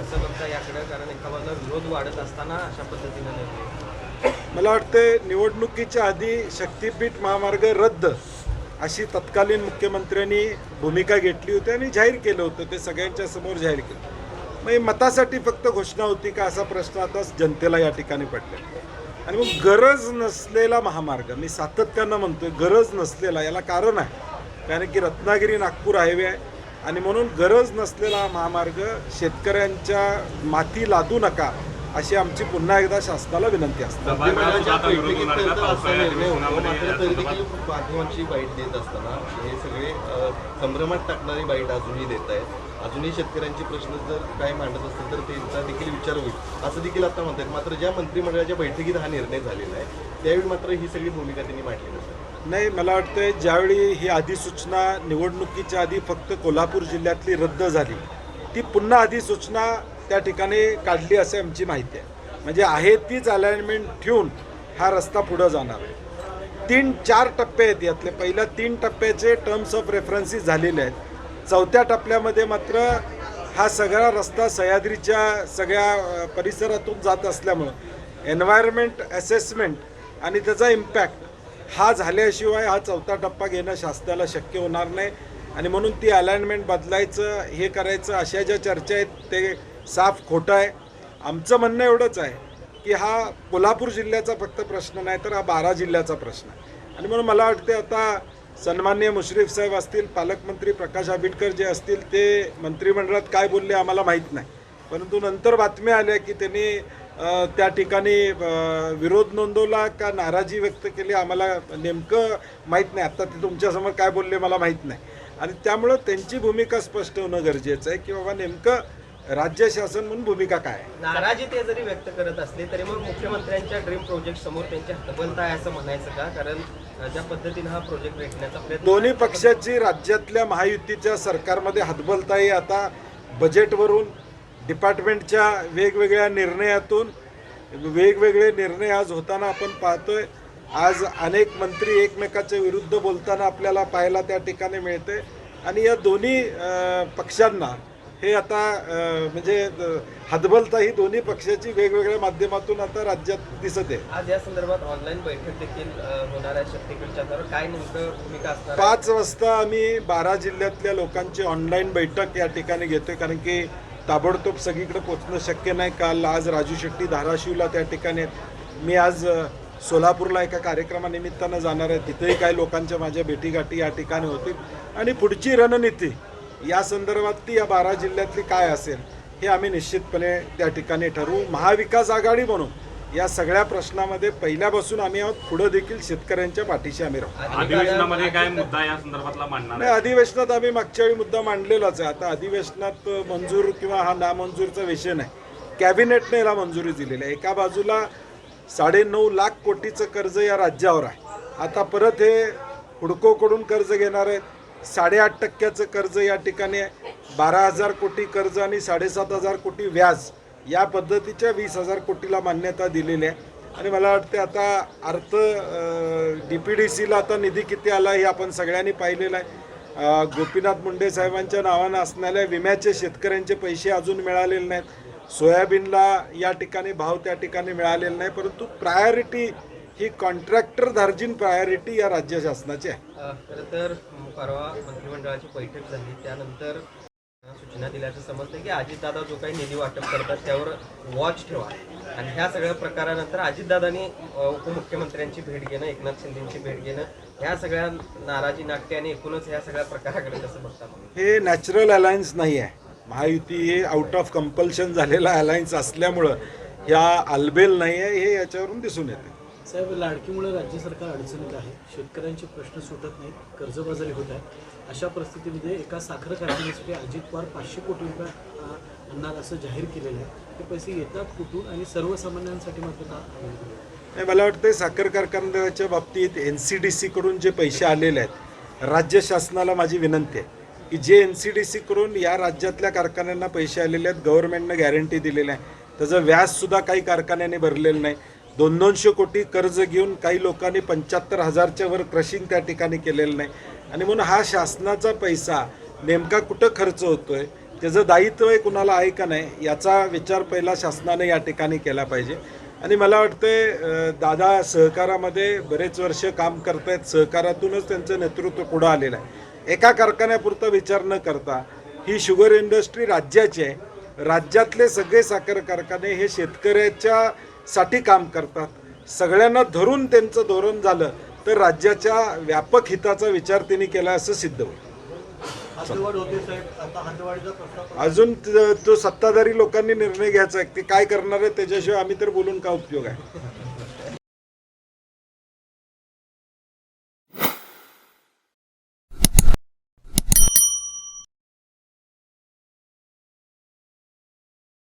कसं बघता याकडे? कारण एखादा विरोध वाढत असताना अशा पद्धतीनं निर्णय मला वाटतं निवडणुकीच्या आधी शक्तीपीठ महामार्ग रद्द अशी तत्कालीन मुख्यमंत्र्यांनी भूमिका घेतली होती आणि जाहीर केलं होतं. ते सगळ्यांच्या समोर जाहीर केलं. मग मतासाठी फक्त घोषणा होती का असा प्रश्न आता जनतेला या ठिकाणी पडला आणि मग गरज नसलेला महामार्ग मी सातत्यानं म्हणतोय गरज नसलेला याला कारण आहे. कारण की रत्नागिरी नागपूर हायवे आहे. आणि म्हणून गरज नसलेला महामार्ग शेतकऱ्यांच्या माती लादू नका अशी आमची पुन्हा एकदा शासनाला विनंती असते. माध्यमांची बाईट देत असताना हे सगळे संभ्रमात टाकणारी बाईट अजूनही देत आहेत. अजूनही शेतकऱ्यांचे प्रश्न जर काय मांडत असतील तर त्यांचा देखील विचार होईल. असं देखील आता म्हणतात. मात्र ज्या मंत्रिमंडळाच्या बैठकीत हा निर्णय झालेला आहे त्यावेळी मात्र ही सगळी भूमिका त्यांनी मांडली नसेल. नाही मला वाटतं ज्यावेळी ही अधिसूचना निवडणुकीच्या आधी फक्त कोल्हापूर जिल्ह्यातली रद्द झाली ती पुन्हा अधिसूचना त्या ठिकाणी काढली असे आमची माहिती आहे. म्हणजे आहे तीच अलाइनमेंट ठेवून हा रस्ता पुढं जाणार आहे. तीन चार टप्पे आहेत यातले. पहिल्या तीन टप्प्याचे टर्म्स ऑफ रेफरन्सेस झालेले आहेत. चौथ्या टप्प्यामध्ये मात्र हा सगळा रस्ता सह्याद्रीच्या सगळ्या परिसरातून जात असल्यामुळं एन्व्हायरमेंट असेसमेंट आणि त्याचा इम्पॅक्ट हा झाल्याशिवाय हा चौथा टप्पा घेणं शासनाला शक्य होणार नाही. आणि म्हणून ती अलाइनमेंट बदलायचं हे करायचं अशा ज्या चर्चा आहेत ते साफ खोटं आहे. आमचं म्हणणं एवढंच आहे की हा कोल्हापूर जिल्ह्याचा फक्त प्रश्न नाही तर हा बारा जिल्ह्याचा प्रश्न आहे. आणि म्हणून मला वाटते आता सन्मान्य मुश्रीफ साहेब असतील पालकमंत्री प्रकाश आंबेडकर जे असतील ते मंत्रिमंडळात काय बोलले आम्हाला माहीत नाही. परंतु नंतर बातम्या आल्या की त्यांनी त्या ठिकाणी विरोध नोंदवला का नाराजी व्यक्त केली आम्हाला नेमकं माहीत नाही. आत्ता ते तुमच्यासमोर काय बोलले मला माहीत नाही. आणि त्यामुळं त्यांची भूमिका स्पष्ट होणं गरजेचं आहे की बाबा नेमकं राज्य शासन म्हणून भूमिका काय आहे? नाराजी ते जरी व्यक्त करत असले तरी मग मुख्यमंत्र्यांच्या ड्रीम प्रोजेक्ट समोर त्यांची हतबलता आहे असं म्हणायचं का? कारण ज्या पद्धतीनं हा प्रोजेक्ट रेटण्याचा प्रयत्न दोन्ही पक्षाची राज्यातल्या महायुतीच्या सरकारमध्ये हतबलताही आता बजेटवरून डिपार्टमेंटच्या वेगवेगळ्या निर्णयातून वेगवेगळे निर्णय आज होताना आपण पाहतोय. आज अनेक मंत्री एकमेकाच्या विरुद्ध बोलताना आपल्याला पाहायला त्या ठिकाणी मिळते आणि या दोन्ही पक्षांना हे आता म्हणजे अं, हतबलता ही दोन्ही पक्षाची वेगवेगळ्या माध्यमातून आता राज्यात दिसत आहे. आज या संदर्भात ऑनलाईन बैठक देखील होणार आहे शक्तीपीठच्या तर काय नेमकं भूमिका असणार? पाच वाजता आम्ही बारा जिल्ह्यातल्या लोकांची ऑनलाईन बैठक या ठिकाणी घेतोय. कारण की ताबडतोब सगळीकडे पोचणं शक्य नाही. काल आज राजू शेट्टी धाराशिवला त्या ठिकाणी मी आज सोलापूरला एका कार्यक्रमानिमित्तानं जाणार आहे. तिथेही काही लोकांच्या माझ्या भेटीगाठी या ठिकाणी होतील. आणि पुढची रणनीती या संदर्भात ती या बारा जिल्ह्यातली काय असेल हे आम्ही निश्चितपणे त्या ठिकाणी ठरवू. महाविकास आघाडी म्हणून या सगळ्या प्रश्नामध्ये पहिल्यापासून आम्ही आहोत पुढं देखील शेतकऱ्यांच्या पाठीशी आम्ही राहू. अधिवेशनामध्ये काय मुद्दा या संदर्भातला मांडणार नाही अधिवेशनात आम्ही मागच्या वेळी मुद्दा मांडलेलाच आहे. आता अधिवेशनात मंजूर किंवा हा नामंजूरचा विषय नाही. कॅबिनेटने याला मंजुरी दिलेली आहे. एका बाजूला साडेनऊ लाख कोटीचं कर्ज या राज्यावर आहे. आता परत हे हुडकोकडून कर्ज घेणार आहेत. साडेआठ टक्क्याचं कर्ज या ठिकाणी आहे. बारा हजार कोटी कर्ज आणि साडेसात हजार कोटी व्याज. या पद्धतीच्या वीस हजार कोटीला मान्यता दिलेली आहे. आणि मला वाटते आता अर्थ डी पी डी सीला आता निधी किती आला हे आपण सगळ्यांनी पाहिलेलं आहे. गोपीनाथ मुंडे साहेबांच्या नावानं असणाऱ्या विम्याचे शेतकऱ्यांचे पैसे अजून मिळालेले नाहीत. सोयाबीनला या ठिकाणी भाव त्या ठिकाणी मिळालेला नाही परंतु प्रायोरिटी ही कॉन्ट्रॅक्टर धार्जिन प्रायोरिटी या राज्य शासनाची आहे. खरं तर परवा मंत्रिमंडळाची बैठक झाली त्यानंतर सूचना दिल्याचं समजतं की अजितदादा जो काही निधी वाटप करतात त्यावर वॉच ठेवा. आणि ह्या सगळ्या प्रकारानंतर अजितदादांनी उपमुख्यमंत्र्यांची भेट घेणं एकनाथ शिंदेची भेट घेणं ह्या सगळ्या नाराजी नाट्य आणि एकूणच ह्या सगळ्या प्रकाराकडे कसं बघता हे नॅचरल अलायन्स नाही आहे. महायुती हे आउट ऑफ कंपल्शन झालेला अलायन्स असल्यामुळं ह्या आलबेल नाही आहे हे याच्यावरून दिसून येते. साहेब लाडकीमुळे राज्य सरकार अडचणीत आहे. शेतकऱ्यांचे प्रश्न सुटत नाहीत. कर्जबाजारी होत आहे अशा परिस्थितीमध्ये एका साखर कारखान्यासाठी अजित पवार पाचशे कोटी रुपये आणणार असं जाहीर केलेलं आहे. ते पैसे येतात कुठून आणि सर्वसामान्यांसाठी मात्र का? नाही मला वाटतं साखर कारखान्याच्या बाबतीत एन सी डी सीकडून जे पैसे आलेले आहेत राज्य शासनाला माझी विनंती आहे की जे एन सी डी सीकडून या राज्यातल्या कारखान्यांना पैसे आलेले आहेत गव्हर्नमेंटनं गॅरंटी दिलेली आहे. त्याचं व्याजसुद्धा काही कारखान्याने भरलेलं नाही. दोन दोनशे कोटी कर्ज घेऊन काही लोकांनी पंच्याहत्तर हजारच्या वर क्रशिंग त्या ठिकाणी केलेलं नाही. आणि म्हणून हा शासनाचा पैसा नेमका कुठं खर्च होतो आहे त्याचं दायित्व आहे कुणाला आहे का नाही याचा विचार पहिला शासनाने या ठिकाणी केला पाहिजे. आणि मला वाटतंय दादा सहकारामध्ये बरेच वर्ष काम करतायत सहकारातूनच त्यांचं नेतृत्व पुढं आलेलं आहे. एका कारखान्यापुरता विचार न करता ही शुगर इंडस्ट्री राज्याची आहे. राज्यातले सगळे साखर कारखाने हे शेतकऱ्याच्या साठी काम करतात. सगळ्यांना धरून त्यांचं धोरण झालं तर राज्याच्या व्यापक हिताचा विचार त्यांनी केला असं सिद्ध होईल. अजून त- तो सत्ताधारी लोकांनी निर्णय घ्यायचा आहे ते काय करणार आहे त्याच्याशिवाय आम्ही तर बोलून काय उपयोग आहे?